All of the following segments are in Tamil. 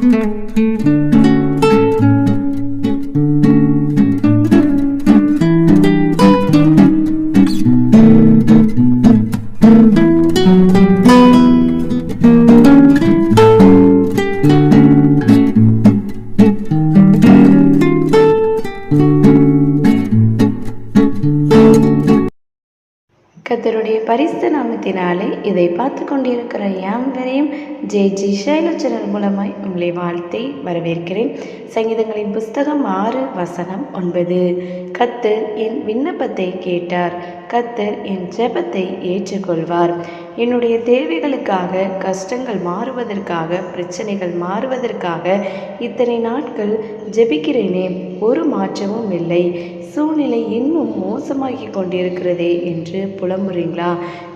thank mm -hmm. you கத்தருடைய பரிசு நாமத்தினாலே இதை பார்த்து கொண்டிருக்கிற யாவரையும் ஜே ஜி ஷைலு மூலமாய் உங்களை வாழ்த்தை வரவேற்கிறேன். சங்கீதங்களின் புஸ்தகம் ஆறு வசனம் ஒன்பது. கத்தர் என் விண்ணப்பத்தை கேட்டார். கத்தர் என் ஜெபத்தை ஏற்றுக்கொள்வார். என்னுடைய தேவைகளுக்காக கஷ்டங்கள் மாறுவதற்காக பிரச்சனைகள் மாறுவதற்காக இத்தனை நாட்கள் ஜெபிக்கிறேனே ஒரு மாற்றமும் இல்லை. சூழ்நிலை இன்னும் மோசமாகி கொண்டிருக்கிறதே என்று புலம்புறீங்களா?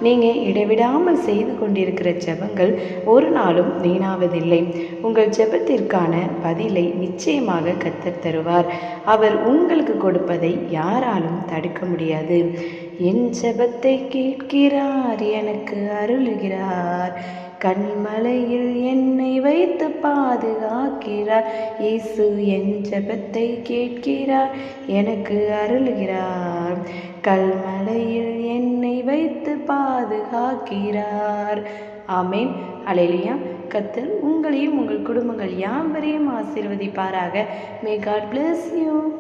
நீங்கள் இடைவிடாமல் செய்து கொண்டிருக்கிற ஜெபங்கள் ஒரு நாளும் வீணாவதில்லை. உங்கள் ஜெபத்திற்கான பதிலை நிச்சயமாக கத்தர் தருவார். அவர் உங்களுக்கு கொடுப்பதை யாராலும் தடுக்க முடியாது. என் செபத்தை கேட்கிறார் எனக்கு அருளுகிறார். கண்மலையில் என்னை வைத்து பாதுகாக்கிறார். இயேசு என் ஜபத்தை கேட்கிறார் எனக்கு அருள்கிறார். கல்மலையில் என்னை வைத்து பாதுகாக்கிறார். ஆமேன். அலையிலியா கத்தல் உங்களையும் உங்கள் குடும்பங்கள் யாவரையும் ஆசீர்வதிப்பாராக. May God bless you